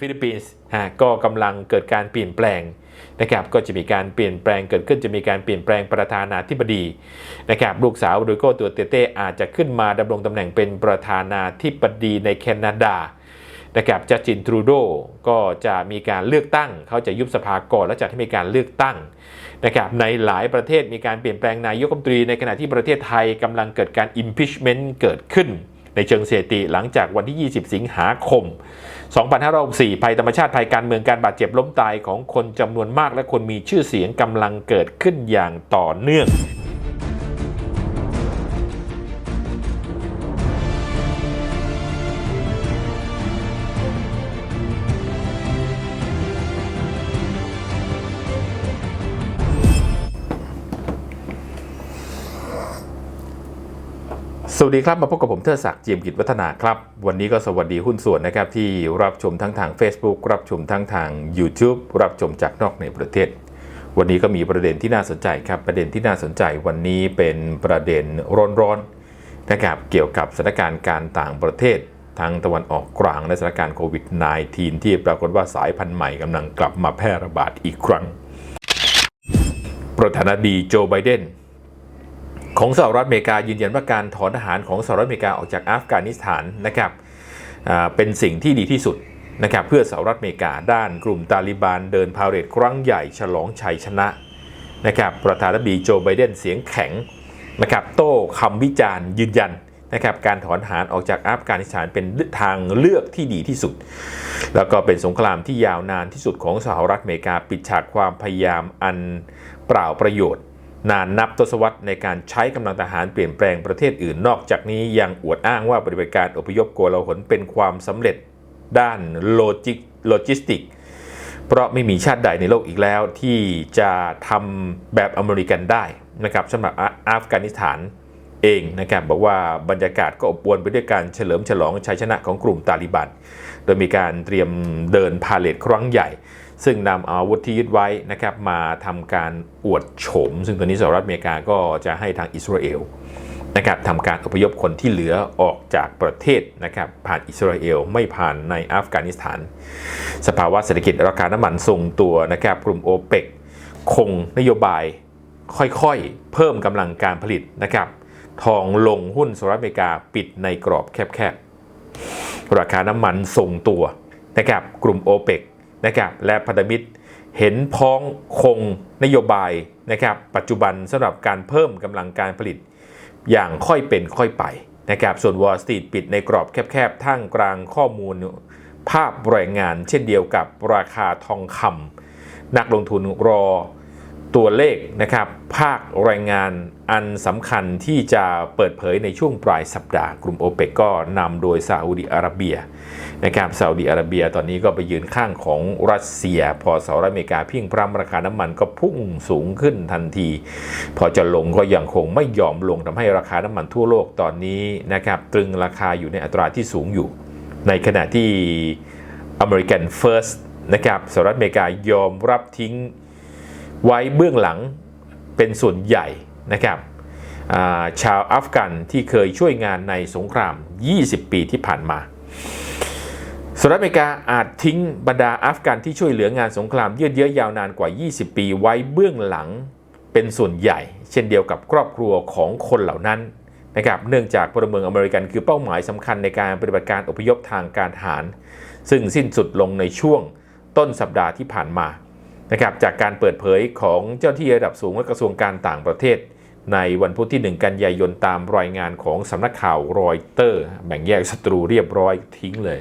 ฟิลิปปินส์ฮะก็กำลังเกิดการเปลี่ยนแปลงนะครับก็จะมีการเปลี่ยนแปลงเกิดขึ้นจะมีการเปลี่ยนแปลงประธานาธิบดีนะครับลูกสาวโดยโกตัวเตเต้อาจจะขึ้นมาดำรงตำแหน่งเป็นประธานาธิบดีในแคนาดานะครับจัสตินทรูโดก็จะมีการเลือกตั้ง เขาจะยุบสภาก่อนแล้วจัดให้มีการเลือกตั้งนะครับในหลายประเทศมีการเปลี่ยนแปลงนายกรัฐมนตรีในขณะที่ประเทศไทยกำลังเกิดการ impeachment เกิดขึ้น ในเชิงเศรษฐกิจหลังจากวันที่ 20 สิงหาคม 2564ภัยธรรมชาติภัยการเมืองการบาดเจ็บล้มตายของคนจำนวนมากและคนมีชื่อเสียงกำลังเกิดขึ้นอย่างต่อเนื่อง วัสดีครับ มาพบกับผมเทิดศักดิ์เจียมกิจวัฒนาครับ วันนี้ก็สวัสดีหุ้นส่วนนะครับ ที่รับชมทั้งทาง Facebook รับชมทั้งทาง YouTube รับชมจากนอกในประเทศ วันนี้ก็มีประเด็นที่น่าสนใจครับ ประเด็นที่น่าสนใจวันนี้เป็นประเด็นร้อนๆนะครับเกี่ยวกับสถานการณ์การต่างประเทศทั้งตะวันออกกลางและสถานการณ์โควิด -19 ที่ปรากฏว่าสายพันธุ์ใหม่กำลังกลับมาแพร่ระบาดอีกครั้ง ประธานาธิบดีโจไบเดน ของสหรัฐอเมริกายืนยันว่าการถอนทหารของสหรัฐอเมริกาออกจากอัฟกานิสถานนะครับเป็นสิ่งที่ดีที่สุดนะครับเพื่อสหรัฐอเมริกาด้านกลุ่มตาลิบันเดินพาเหรดครั้งใหญ่ฉลองชัยชนะนะครับประธานาธิบดีโจไบเดนเสียงแข็งนะครับโต้คำวิจารณ์ยืนยันนะครับการถอนทหารออกจากอัฟกานิสถานเป็นทางเลือกที่ดีที่สุด แล้วก็เป็นสงครามที่ยาวนานที่สุดของสหรัฐอเมริกาปิดฉากความพยายามอันเปล่าประโยชน์ นานนับทศวรรษในการใช้กำลังทหารเปลี่ยนแปลงประเทศอื่น นอกจากนี้ยังอวดอ้างว่าปฏิบัติการอพยพโกลาหลเป็นความสำเร็จด้านโลจิโลจิสติก เพราะไม่มีชาติใดในโลกอีกแล้ว ที่จะทำแบบอเมริกันได้นะครับสำหรับอัฟกานิสถานเองนะครับบอกว่าบรรยากาศก็อบอวลไปด้วยการเฉลิมฉลองชัยชนะของกลุ่มตาลิบัน โดยมีการเตรียมเดินพาเลทครั้งใหญ่ ซึ่งนำอาวุธที่ยึดไว้นะครับมาทำการอวดโฉม ซึ่งตอนนี้สหรัฐอเมริกาก็จะให้ทางอิสราเอลนะครับทำการอพยพคนที่เหลือออกจากประเทศนะครับผ่านอิสราเอลไม่ผ่านในอัฟกานิสถาน สภาวะเศรษฐกิจราคาน้ำมันทรงตัวนะครับกลุ่มโอเปกคงนโยบายค่อยๆ เพิ่มกำลังการผลิตนะครับทองลงหุ้นสหรัฐอเมริกาปิดในกรอบแคบๆ ราคาน้ำมันทรงตัวนะครับกลุ่มโอเปก นะครับและพันธมิตรเห็นพ้องคงนโยบายนะครับปัจจุบันสำหรับการเพิ่มกำลังการผลิตอย่างค่อยเป็นค่อยไปนะครับส่วน Wall Street ปิดในกรอบแคบๆท่ามกลางข้อมูลภาพแรงงาน เช่นเดียวกับราคาทองคำนักลงทุนรอตัวเลขนะครับภาคแรงงานอันสำคัญที่จะเปิดเผยในช่วงปลายสัปดาห์กลุ่มโอเปกก็นำโดยซาอุดิอาระเบีย นะครับซาอุดิอาระเบียตอนนี้ก็ไปยืนข้างของรัสเซีย พอสหรัฐอเมริกาพิ้งพรำราคาน้ำมันก็พุ่งสูงขึ้นทันที พอจะลงก็ยังคงไม่ยอมลงทำให้ราคาน้ำมันทั่วโลกตอนนี้นะครับตรึงราคาอยู่ในอัตราที่สูงอยู่ ในขณะที่ American First นะครับสหรัฐอเมริกายอมรับทิ้งไว้เบื้องหลังเป็นส่วนใหญ่นะครับชาวอัฟกันที่เคยช่วยงานในสงคราม 20 ปีที่ผ่านมา สหรัฐอเมริกาอาจทิ้งบรรดาอัฟกันที่ช่วยเหลืองานสงครามยืดเยื้อยาวนานกว่า 20 ปีไว้เบื้องหลังเป็นส่วนใหญ่ เช่นเดียวกับครอบครัวของคนเหล่านั้นนะครับเนื่องจากพลเมืองอเมริกันคือเป้าหมายสำคัญในการปฏิบัติการอพยพทางการทหาร ซึ่งสิ้นสุดลงในช่วงต้นสัปดาห์ที่ผ่านมานะครับจากการเปิดเผยของเจ้าที่ระดับสูงและกระทรวงการต่างประเทศ ในวันพุธที่ 1 กันยายนตามรายงานของสำนักข่าวรอยเตอร์ แบ่งแยกศัตรูเรียบร้อยทิ้งเลย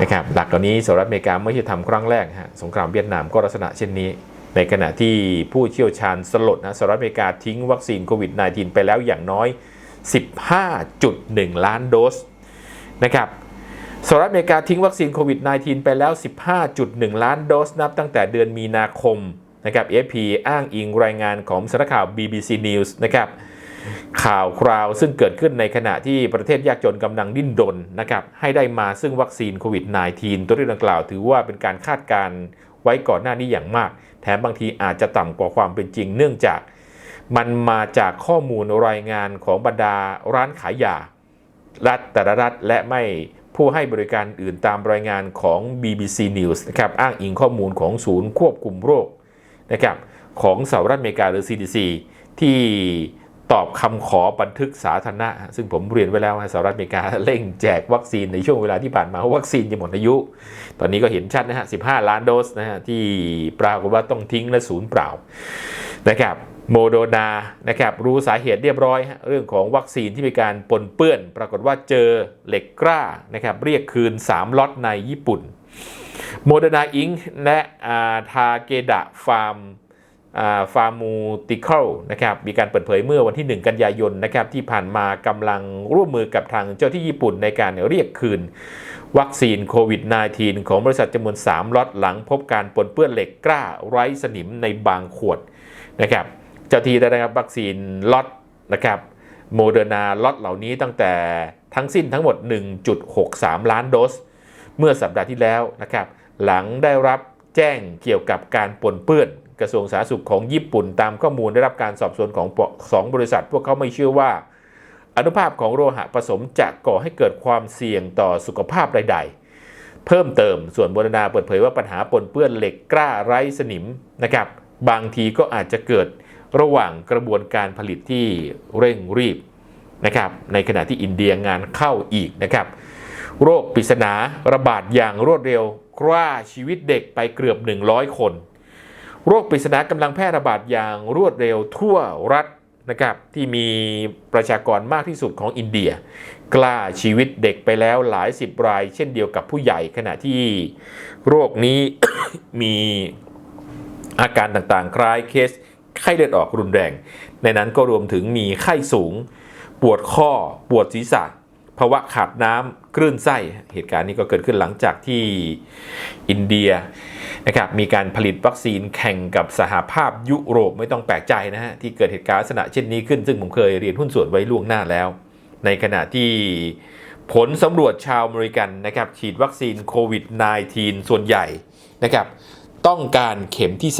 นะครับหลักกรณีสหรัฐอเมริกาไม่ใช่ทำครั้งแรกฮะสงครามเวียดนามก็ลักษณะเช่นนี้ ในขณะที่ผู้เชี่ยวชาญสลดนะสหรัฐอเมริกาทิ้งวัคซีนโควิด -19 ไปแล้วอย่างน้อย 15.1 ล้านโดสนะครับสหรัฐอเมริกาทิ้งวัคซีนโควิด -19 ไปแล้ว 15.1 ล้านโดสนับตั้งแต่เดือนมีนาคม นะครับ AFP อ้างอิงรายงานของสำนักข่าว BBC News นะครับข่าวคราวซึ่งเกิดขึ้นในขณะที่ประเทศยากจนกำลังดิ้นรนนะครับให้ได้มาซึ่งวัคซีนโควิด -19 ตัวเรื่องดังกล่าว ถือว่าเป็นการคาดการณ์ไว้ก่อนหน้านี้อย่างมาก แถมบางทีอาจจะต่ำกว่าความเป็นจริง เนื่องจากมันมาจากข้อมูลรายงานของบรรดาร้านขายยา รัฐแต่ละรัฐและไม่ผู้ให้บริการอื่นตามรายงานของ BBC News นะครับอ้างอิงข้อมูลของศูนย์ควบคุมโรค นะครับของสหรัฐอเมริกาหรือ CDC ที่ตอบคำขอบันทึกสาธารณะ ซึ่งผมเรียนไว้แล้วสหรัฐอเมริกาเร่งแจกวัคซีนในช่วงเวลาที่ผ่านมาวัคซีนจะหมดอายุ ตอนนี้ก็เห็นชัดนะฮะ 15 ล้านโดสนะฮะที่ปรากฏว่าต้องทิ้งและศูนย์เปล่านะครับโมโดนานะครับรู้สาเหตุเรียบร้อย เรื่องของวัคซีนที่มีการปนเปื้อน ปรากฏว่าเจอเหล็กกล้านะครับเรียกคืน 3ล็อตในญี่ปุ่น โมเดอร์นาอิงและทาเกดะฟาร์มฟาร์มูติคอลนะครับมีการเปิดเผยเมื่อวันที่ 1 กันยายนนะครับที่ผ่านมากำลังร่วมมือกับทางเจ้าที่ญี่ปุ่นในการเรียกคืน วัคซีนโควิด -19 ของบริษัทจำนวน 3ล็อตหลังพบการปนเปื้อนเหล็กกล้าไร้สนิมในบางขวดนะครับเจ้าที่ได้รับวัคซีนล็อตนะครับโมเดอร์นาล็อตเหล่านี้ตั้งแต่ทั้งสิ้นทั้งหมด 1.63 ล้านโดส เมื่อสัปดาห์ที่แล้วนะครับ หลังได้รับแจ้งเกี่ยวกับการปนเปื้อนกระทรวงสาธารณสุขของญี่ปุ่น ตามข้อมูลได้รับการสอบสวนของสองบริษัท พวกเขาไม่เชื่อว่า อนุภาพของโลหะผสมจะก่อให้เกิดความเสี่ยงต่อสุขภาพใด ๆ เพิ่มเติมส่วนบรนาเปิดเผยว่าปัญหาปนเปื้อนเหล็กกล้าไร้สนิมนะครับบางทีก็อาจจะเกิดระหว่างกระบวนการผลิตที่เร่งรีบนะครับในขณะที่อินเดียงานเข้าอีกนะครับโรคปริศนาระบาดอย่างรวดเร็ว กล้าชีวิตเด็กไปเกือบ 100 คน โรคปริศนากำลังแพร่ระบาดอย่างรวดเร็วทั่วรัฐนะครับที่มีประชากรมากที่สุดของอินเดีย กล้าชีวิตเด็กไปแล้วหลายสิบราย เช่นเดียวกับผู้ใหญ่ขณะที่โรคนี้ มีอาการต่างๆ คล้ายเคสไข้เลือดออกรุนแรง ในนั้นก็รวมถึงมีไข้สูง ปวดข้อปวดศีรษะ ภาวะขาดน้ำคลื่นไส้ เหตุการณ์นี้ก็เกิดขึ้นหลังจากที่อินเดียนะครับมีการผลิตวัคซีนแข่งกับสหภาพยุโรปไม่ต้องแปลกใจนะฮะที่เกิดเหตุการณ์ลักษณะเช่นนี้ขึ้น ซึ่งผมเคยเรียนหุ้นส่วนไว้ล่วงหน้าแล้ว ในขณะที่ผลสำรวจชาวอเมริกันนะครับฉีดวัคซีนโควิด -19 ส่วนใหญ่นะครับต้องการเข็มที่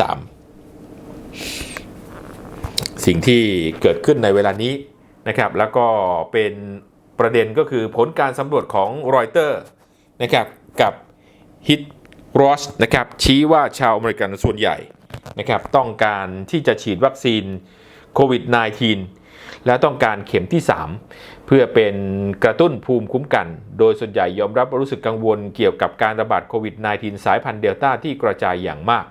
3 สิ่งที่เกิดขึ้นในเวลานี้นะครับแล้วก็เป็น ประเด็นก็คือผลการสำรวจของรอยเตอร์นะครับกับฮิตรอสนะครับชี้ว่าชาวอเมริกันส่วนใหญ่นะครับต้องการที่จะฉีดวัคซีนโควิด -19 และต้องการเข็มที่ 3 เพื่อเป็นกระตุ้นภูมิคุ้มกัน โดยส่วนใหญ่ยอมรับรู้สึกกังวลเกี่ยวกับการระบาดโควิด -19 สายพันธุ์เดลต้าที่กระจายอย่างมาก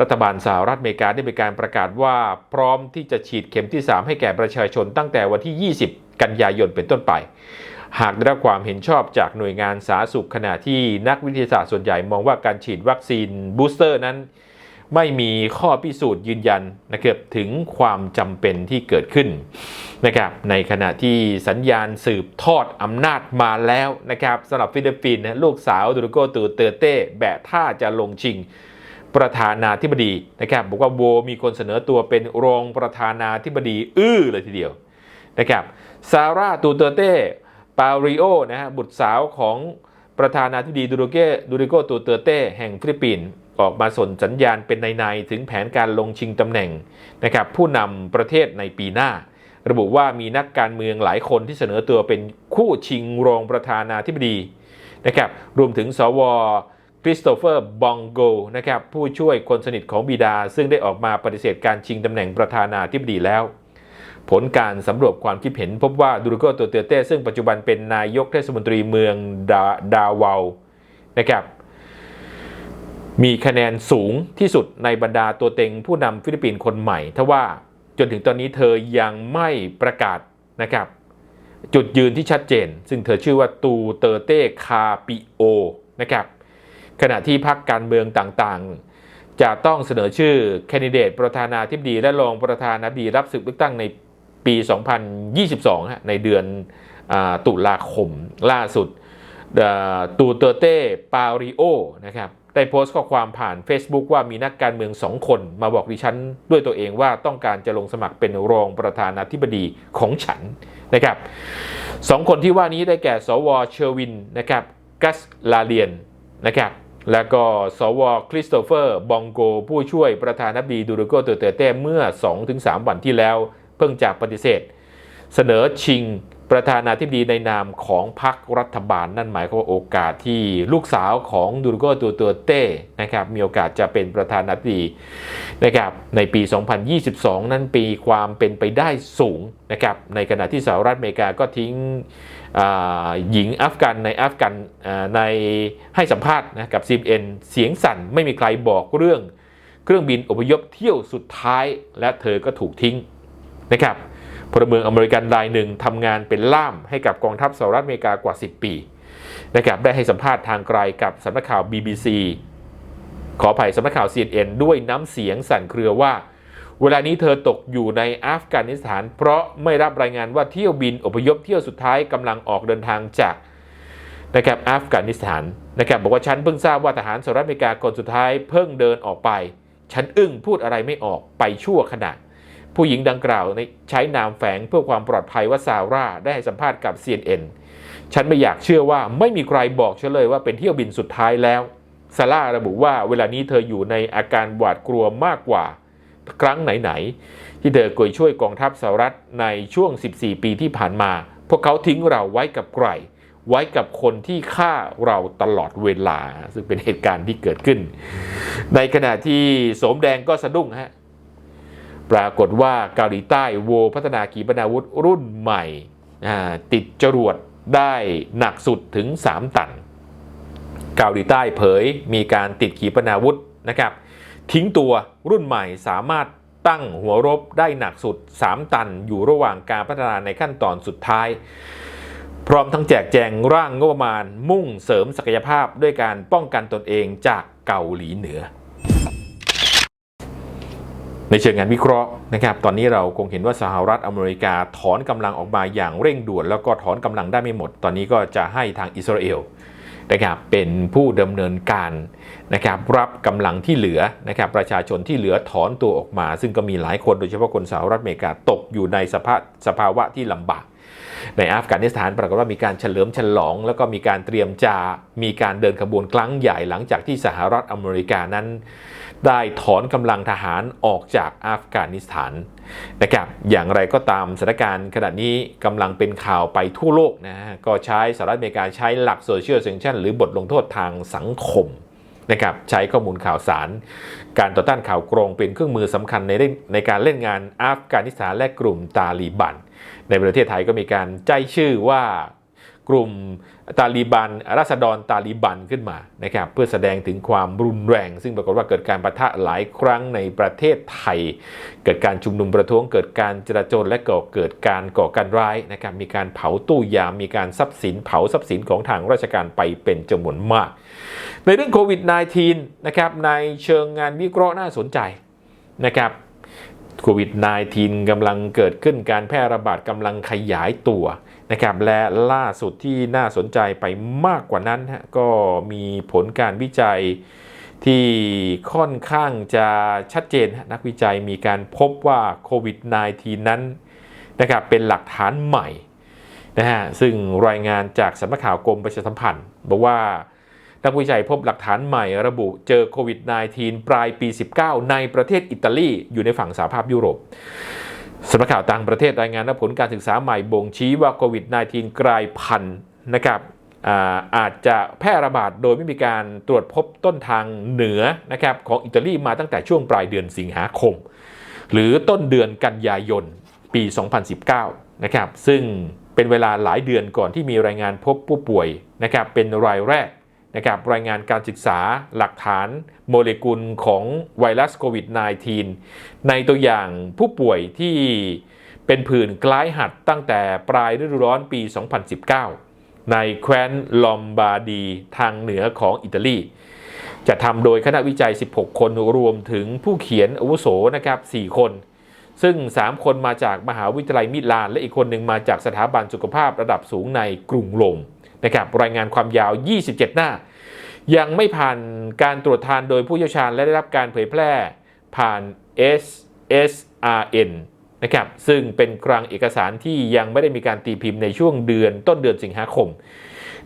รัฐบาลสหรัฐอเมริกาได้มีการประกาศว่าพร้อมที่จะฉีดเข็มที่ 3 ให้แก่ประชาชนตั้งแต่วันที่ 20 กันยายนเป็นต้นไป หากได้รับความเห็นชอบจากหน่วยงานสาธารณสุขขณะที่นักวิทยาศาสตร์ส่วนใหญ่มองว่าการฉีดวัคซีนบูสเตอร์นั้น ไม่มีข้อพิสูจน์ยืนยันนะครับถึงความจำเป็นที่เกิดขึ้นนะครับในขณะที่สัญญาณสืบทอดอำนาจมาแล้วนะครับสำหรับฟิลิปปินส์ลูกสาวดูโกตูเตเต้แบะท่าจะลงชิงประธานาธิบดีนะครับบอกว่าโวมีคนเสนอตัวเป็นรองประธานาธิบดี อื้อเลยทีเดียวนะครับ ซาร่าตูเตเต้ปาริโอนะฮะบุตรสาวของประธานาธิบดีดูโรเกดูริโกตูเตเต้แห่งฟิลิปปินส์ออกมาส่นสัญญาณเป็นในๆถึงแผนการลงชิงตำแหน่งนะครับผู้นำประเทศในปีหน้า ระบุว่ามีนักการเมืองหลายคนที่เสนอตัวเป็นคู่ชิงรองประธานาธิบดีนะครับรวมถึงสวคริสโตเฟอร์บองโกนะครับผู้ช่วยคนสนิทของบิดา ซึ่งได้ออกมาปฏิเสธการชิงตำแหน่งประธานาธิบดีแล้ว ผลการสำรวจความคิดเห็นพบว่าดูรโกโตเตเต้ซึ่งปัจจุบันเป็นนายกเทศมนตรีเมืองดาดาวานะครับมีคะแนนสูงที่สุดในบรรดาตัวเต็งผู้นำฟิลิปปินส์คนใหม่ทว่าจนถึงตอนนี้เธอยังไม่ประกาศนะครับจุดยืนที่ชัดเจน ซึ่งเธอชื่อว่าตูเตเต้คาปิโอนะครับขณะที่พรรคการเมืองต่างๆ จะต้องเสนอชื่อแคนดิเดตประธานาธิบดีและรองประธานาธิบดีรับศึกเลือกตั้งใน ปี 2022ในเดือนอตุลาคมล่าสุดตูเตเต้ปาริโอนะครับได้โพสต์ข้อความผ่าน Facebook ว่ามีนักการเมืองสองคนมาบอกดิฉันด้วยตัวเองว่าต้องการจะลงสมัครเป็นรองประธานาธิบดีของฉันนะครับสองคนที่ว่านี้ได้แก่ สวเชอร์วินนะครับกัสลาเลียนนะครับแล้วก็สวคริสโตเฟอร์บองโก ผู้ช่วยประธานาธิบดีดูรโกเตเต้เมื่อ 2-3 วันที่แล้ว เพิ่งจากปฏิเสธ เสนอชิงประธานาธิบดีในนามของพรรครัฐบาลนั่นหมายความว่าโอกาสที่ลูกสาวของดูโกตัวตัวเต้นะครับมีโอกาสจะเป็นประธานาธิบดีนะครับในปี 2022 นั้นปีความเป็นไปได้สูงนะครับในขณะที่สหรัฐอเมริกาก็ทิ้งหญิงอัฟกันในอัฟกันในให้สัมภาษณ์นะกับ CNN เสียงสั่นไม่มีใครบอกเรื่อง เครื่องบินอพยพเที่ยวสุดท้าย และเธอก็ถูกทิ้ง นะครับพลเมืองอเมริกันรายหนึ่งทำงานเป็นล่ามให้กับกองทัพสหรัฐอเมริกากว่า 10 ปีนะครับได้ให้สัมภาษณ์ทางไกลกับสำนักข่าว BBC ขออภัยสำนักข่าว CNN ด้วยน้ำเสียงสั่นเครือว่า เวลานี้เธอตกอยู่ในอัฟกานิสถาน เพราะไม่รับรายงานว่าเที่ยวบินอพยพเที่ยวสุดท้ายกำลังออกเดินทางจากนะครับอัฟกานิสถานนะครับบอกว่าฉันเพิ่งทราบว่าทหารสหรัฐอเมริกาคนสุดท้ายเพิ่งเดินออกไป ฉันอึ้งพูดอะไรไม่ออกไปชั่วขณะ ผู้หญิงดังกล่าวใช้นามแฝงเพื่อความปลอดภัยว่าซาร่าได้ให้สัมภาษณ์กับ CNN ฉันไม่อยากเชื่อว่าไม่มีใครบอกฉันเลยว่าเป็นเที่ยวบินสุดท้ายแล้วซาร่าระบุว่าเวลานี้เธออยู่ในอาการหวาดกลัวมากกว่า ครั้งไหนๆ ที่เธอเคยช่วยกองทัพสหรัฐในช่วง 14 ปีที่ผ่านมา พวกเขาทิ้งเราไว้กับใครไว้กับคนที่ฆ่าเราตลอดเวลา ซึ่งเป็นเหตุการณ์ที่เกิดขึ้น ในขณะที่โสมแดงก็สะดุ้งฮะ ปรากฏว่าเกาหลีใต้โวพัฒนาขีปนาวุธรุ่นใหม่ ติดจรวดได้หนักสุดถึง 3 ตัน เกาหลีใต้เผยมีการติดขีปนาวุธนะครับ ทิ้งตัวรุ่นใหม่สามารถตั้งหัวรบได้หนักสุด 3 ตัน อยู่ระหว่างการพัฒนาในขั้นตอนสุดท้าย พร้อมทั้งแจกแจงร่างงบประมาณมุ่งเสริมศักยภาพด้วยการป้องกันตนเองจากเกาหลีเหนือ ในเชิงงานวิเคราะห์นะครับตอนนี้เราคงเห็นว่าสหรัฐอเมริกาถอนกำลังออกมาอย่างเร่งด่วน แล้วก็ถอนกำลังได้ไม่หมด ตอนนี้ก็จะให้ทางอิสราเอลนะครับเป็นผู้ดำเนินการนะครับรับกำลังที่เหลือนะครับประชาชนที่เหลือถอนตัวออกมา ซึ่งก็มีหลายคนโดยเฉพาะคนสหรัฐอเมริกาตกอยู่ในสภาพสภาวะที่ลำบาก ในอัฟกานิสถานปรากฏว่ามีการเฉลิมฉลอง แล้วก็มีการเตรียมจะมีการเดินขบวนครั้งใหญ่หลังจากที่สหรัฐอเมริกานั้น ได้ถอนกำลังทหารออกจากอัฟกานิสถานนะครับอย่างไรก็ตามสถานการณ์ขณะนี้กำลังเป็นข่าวไปทั่วโลกนะฮะก็ใช้สหรัฐอเมริกาใช้หลักโซเชียลเซนชันหรือบทลงโทษทางสังคมนะครับใช้ข้อมูลข่าวสาร การต่อต้านข่าวกรองเป็นเครื่องมือสำคัญในเล่นในการเล่นงานอัฟกานิสถานและกลุ่มตาลีบัน ในประเทศไทยก็มีการใจชื่อว่า กลุ่มตาลีบันรัษฎรตาลีบันขึ้นมานะครับเพื่อแสดงถึงความรุนแรง ซึ่งปรากฏว่าเกิดการประทะหลายครั้งในประเทศไทย เกิดการชุมนุมประท้วงเกิดการจราจรและก่อเกิดการก่อการร้ายนะครับมีการเผาตู้ยามมีการทรัพย์สินเผาทรัพย์สินของทางราชการไปเป็นจำนวนมาก ในเรื่องโควิด -19 นะครับในเชิงงานวิเคราะห์น่าสนใจนะครับ โควิด -19 กำลังเกิดขึ้นการแพร่ระบาดกำลังขยายตัวนะครับและล่าสุดที่น่าสนใจไปมากกว่านั้นฮะก็มีผลการวิจัยที่ค่อนข้างจะชัดเจนฮะนักวิจัยมีการพบว่าโควิด -19 นั้นนะครับเป็นหลักฐานใหม่นะฮะซึ่งรายงานจากสำนักข่าวกรมประชาสัมพันธ์บอกว่า นักวิจัยพบหลักฐานใหม่ระบุเจอโควิด -19 ปลายปี 19 ในประเทศอิตาลี อยู่ในฝั่งสหภาพยุโรปสำนักข่าวต่างประเทศรายงานว่าผลการศึกษาใหม่บ่งชี้ว่าโควิด -19 กลายพันธุ์นะครับอาอาจจะแพร่ระบาดโดยไม่มีการตรวจพบต้นทางเหนือนะครับของอิตาลีมาตั้งแต่ช่วงปลายเดือนสิงหาคม หรือต้นเดือนกันยายนปี 2019 นะครับ ซึ่งเป็นเวลาหลายเดือนก่อนที่มีรายงานพบผู้ป่วยนะครับเป็นรายแรก นะครับรายงานการศึกษาหลักฐานโมเลกุลของไวรัสโควิด -19 ในตัวอย่างผู้ป่วยที่เป็นผื่นคล้ายหัดตั้งแต่ปลายฤดูร้อนปี 2019 ในแคว้นลอมบาร์ดีทางเหนือของอิตาลี จะทำโดยคณะวิจัย 16 คนรวมถึงผู้เขียนอาวุโสนะครับ 4 คน ซึ่ง 3 คนมาจากมหาวิทยาลัยมิลาน และอีกคนหนึ่งมาจากสถาบันสุขภาพระดับสูงในกรุงโรม นะครับรายงานความยาว 27 หน้า ยังไม่ผ่านการตรวจทานโดยผู้เชี่ยวชาญและได้รับการเผยแพร่ผ่าน SSRN นะครับซึ่งเป็นคลังเอกสารที่ยังไม่ได้มีการตีพิมพ์ในช่วงเดือนต้นเดือนสิงหาคม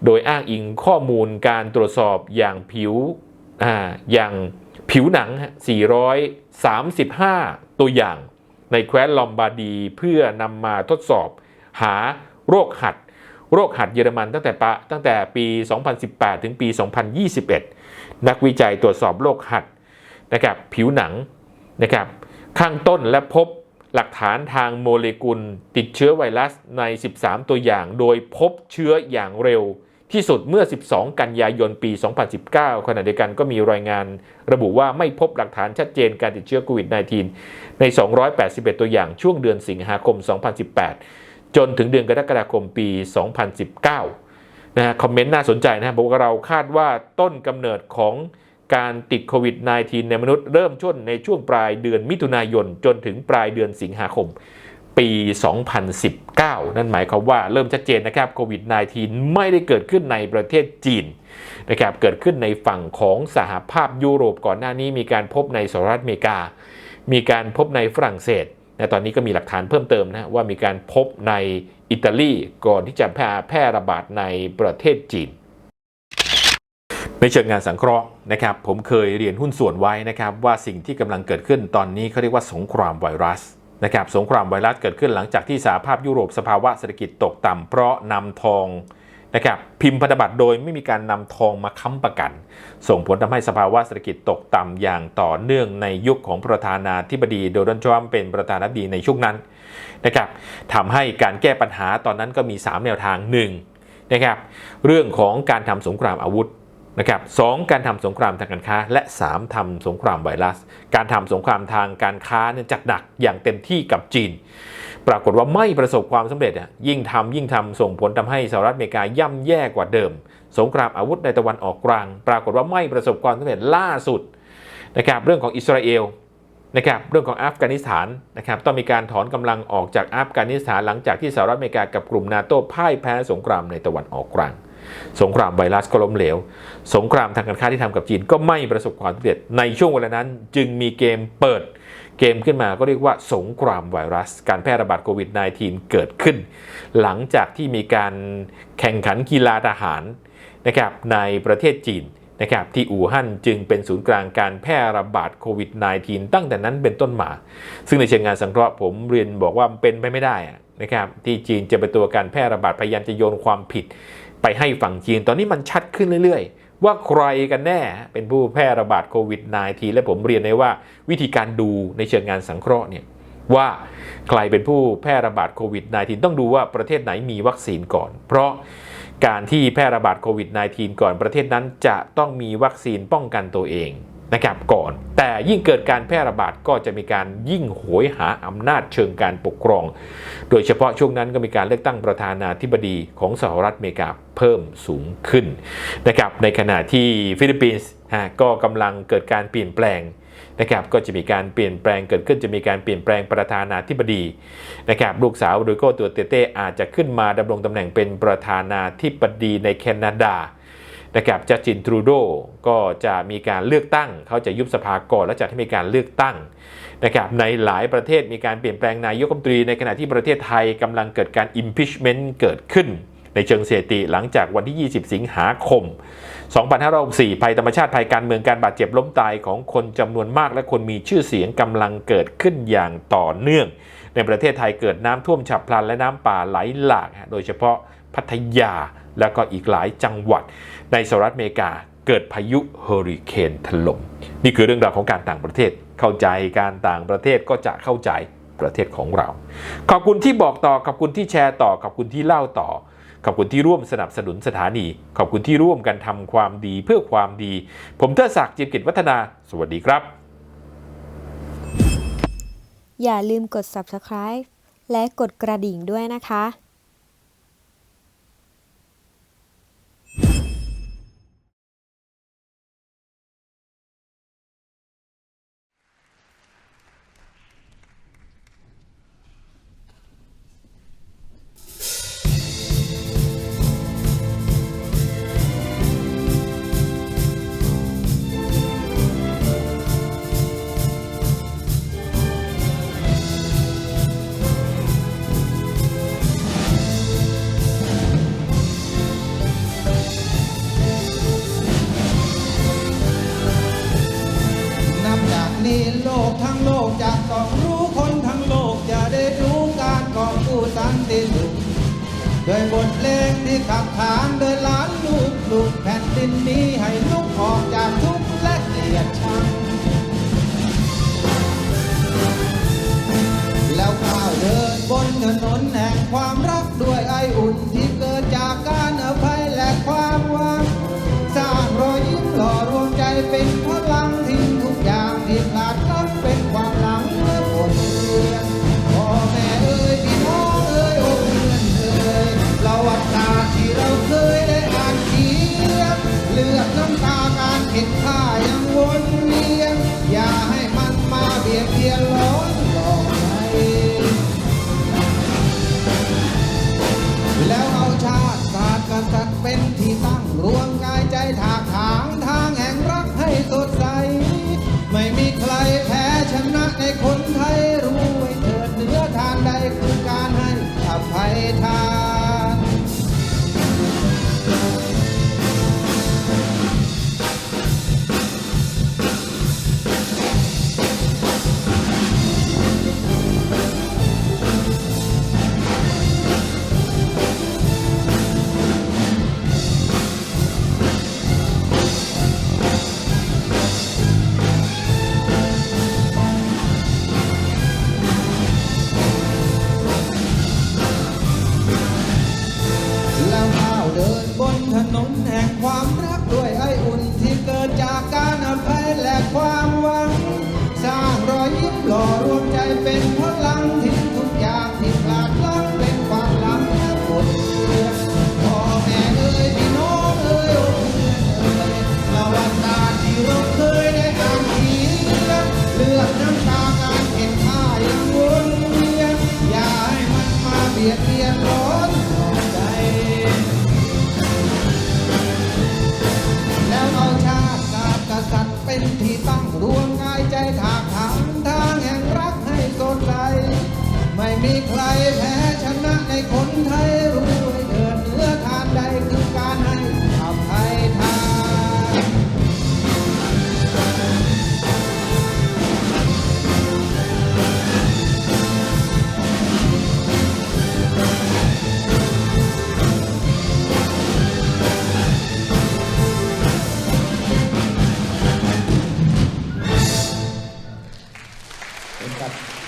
โดยอ้างอิงข้อมูลการตรวจสอบอย่างผิวอ่าอย่างผิวหนัง 435 ตัวอย่างในแคว้นลอมบาร์ดีเพื่อนำมาทดสอบหาโรคหัด โรคหัดเยอรมันตั้งแต่ปะตั้งแต่ปี 2018 ถึงปี 2021 นักวิจัยตรวจสอบโรคหัดนะครับผิวหนังนะครับข้างต้นและพบหลักฐานทางโมเลกุลติดเชื้อไวรัสใน 13 ตัวอย่าง โดยพบเชื้ออย่างเร็วที่สุดเมื่อ 12 กันยายน ปี 2019 ขณะเดียวกันก็มีรายงาน ระบุว่าไม่พบหลักฐานชัดเจนการติดเชื้อโควิด -19 ใน 281 ตัวอย่างช่วงเดือนสิงหาคม 2018 จนถึงเดือนกรกฎาคมปี 2019 นะฮะคอมเมนต์น่าสนใจนะบอกว่าเราคาดว่าต้นกำเนิดของการติดโควิด -19 ในมนุษย์เริ่มช่วงในช่วงปลายเดือนมิถุนายน จนถึงปลายเดือนสิงหาคมปี 2019 นั่นหมายความว่าเริ่มชัดเจนนะครับโควิด -19 ไม่ได้เกิดขึ้นในประเทศจีนนะครับเกิดขึ้นในฝั่งของสหภาพยุโรปก่อนหน้านี้มีการพบในสหรัฐอเมริกา มีการพบในฝรั่งเศส นะตอนนี้ก็มีหลักฐานเพิ่มเติมนะว่ามีการพบในอิตาลีก่อนที่จะแพร่ระบาดในประเทศจีน ในเชิงงานสังเคราะห์นะครับ ผมเคยเรียนหุ้นส่วนไว้นะครับ ว่าสิ่งที่กำลังเกิดขึ้นตอนนี้เขาเรียกว่าสงครามไวรัสนะครับสงครามไวรัสเกิดขึ้นหลังจากที่สหภาพยุโรปสภาวะเศรษฐกิจตกต่ำเพราะนำทอง นะครับพิมพ์พันธบัตรโดยไม่มีการนำทองมาค้ำประกัน ส่งผลทำให้สภาวะเศรษฐกิจตกต่ำอย่างต่อเนื่องในยุคของประธานาธิบดีโดนัลด์ทรัมป์เป็นประธานาธิบดีในช่วงนั้นนะครับทำให้การแก้ปัญหาตอนนั้นก็มี 3 แนวทาง1นะครับเรื่องของการทำสงครามอาวุธนะครับสองการทำสงครามทางการค้า และ 3ทำสงครามไวรัส การทำสงครามทางการค้าเนี่ยจัดหนักอย่างเต็มที่กับจีน ปรากฏว่าไม่ประสบความสำเร็จอะยิ่งทำยิ่งทำส่งผลทำให้สหรัฐอเมริกาย่ำแย่กว่าเดิม สงครามอาวุธในตะวันออกกลาง ปรากฏว่าไม่ประสบความสำเร็จล่าสุดนะครับเรื่องของอิสราเอลนะครับเรื่องของอัฟกานิสถานนะครับต้องมีการถอนกำลังออกจากอัฟกานิสถานหลังจากที่สหรัฐอเมริกากับกลุ่มนาโต้พ่ายแพ้สงครามในตะวันออกกลาง สงครามไวรัสก็ล้มเหลว สงครามทางการค้าที่ทำกับจีนก็ไม่ประสบความสำเร็จในช่วงเวลานั้น จึงมีเกมเปิด เกมขึ้นมาก็เรียกว่าสงครามไวรัส การแพร่ระบาดโควิด -19 เกิดขึ้น หลังจากที่มีการแข่งขันกีฬาทหารนะครับในประเทศจีนนะครับที่อู่ฮั่นจึงเป็นศูนย์กลางการแพร่ระบาดโควิด -19 ตั้งแต่นั้นเป็นต้นมา ซึ่งในเชิงงานสังเคราะห์ผมเรียนบอกว่าเป็นไปไม่ได้นะครับที่จีนจะเป็นตัวการแพร่ระบาดพยายามจะโยนความผิด ไปให้ฝั่งจีน ตอนนี้มันชัดขึ้นเรื่อยๆ ว่าใครกันแน่เป็นผู้แพร่ระบาดโควิด -19 และผมเรียนได้ว่าวิธีการดูในเชิงงานสังเคราะห์เนี่ยว่าใครเป็นผู้แพร่ระบาดโควิด -19 ต้องดูว่าประเทศไหนมีวัคซีนก่อน เพราะการที่แพร่ระบาดโควิด -19 ก่อนประเทศนั้นจะต้องมีวัคซีนป้องกันตัวเอง นะครับก่อน แต่ยิ่งเกิดการแพร่ระบาดก็จะมีการยิ่งโหยหาอำนาจเชิงการปกครอง โดยเฉพาะช่วงนั้นก็มีการเลือกตั้งประธานาธิบดีของสหรัฐอเมริกาเพิ่มสูงขึ้นนะครับในขณะที่ฟิลิปปินส์ฮะก็กำลังเกิดการเปลี่ยนแปลงนะครับก็จะมีการเปลี่ยนแปลงเกิดขึ้นจะมีการเปลี่ยนแปลงประธานาธิบดีนะครับลูกสาวโดโกตัวเตเต้อาจจะขึ้นมาดำรงตำแหน่งเป็นประธานาธิบดีในแคนาดา นะครับจัสตินทรูโดก็จะมีการเลือกตั้ง เขาจะยุบสภาก่อนแล้วจัดให้มีการเลือกตั้งนะครับในหลายประเทศมีการเปลี่ยนแปลงนายกรัฐมนตรีในขณะที่ประเทศไทยกำลังเกิดการ impeachment เกิดขึ้น ในเชิงเศรษฐกิจหลังจากวันที่ 20 สิงหาคม 2564ภัยธรรมชาติภัยการเมืองการบาดเจ็บล้มตายของคนจำนวนมาก และคนมีชื่อเสียงกำลังเกิดขึ้นอย่างต่อเนื่อง ในประเทศไทยเกิดน้ำท่วมฉับพลันและน้ำป่าไหลหลาก โดยเฉพาะพัทยา แล้วก็อีกหลายจังหวัดในสหรัฐอเมริกาเกิดพายุเฮอริเคนถล่มนี่คือเรื่องราวของการต่างประเทศ เข้าใจการต่างประเทศก็จะเข้าใจประเทศของเรา ขอบคุณที่บอกต่อขอบคุณที่แชร์ต่อขอบคุณที่เล่าต่อขอบคุณที่ร่วมสนับสนุนสถานี ขอบคุณที่ร่วมกันทำความดีเพื่อความดี ผมเทอศักดิ์จิตกิจวัฒนา สวัสดีครับ อย่าลืมกด subscribe และกดกระดิ่งด้วยนะคะ ด้วยบทเพลงที่ขับขานโดยล้านลูกลูกแผ่นดินนี้ให้ลุกออกจากทุก よかった。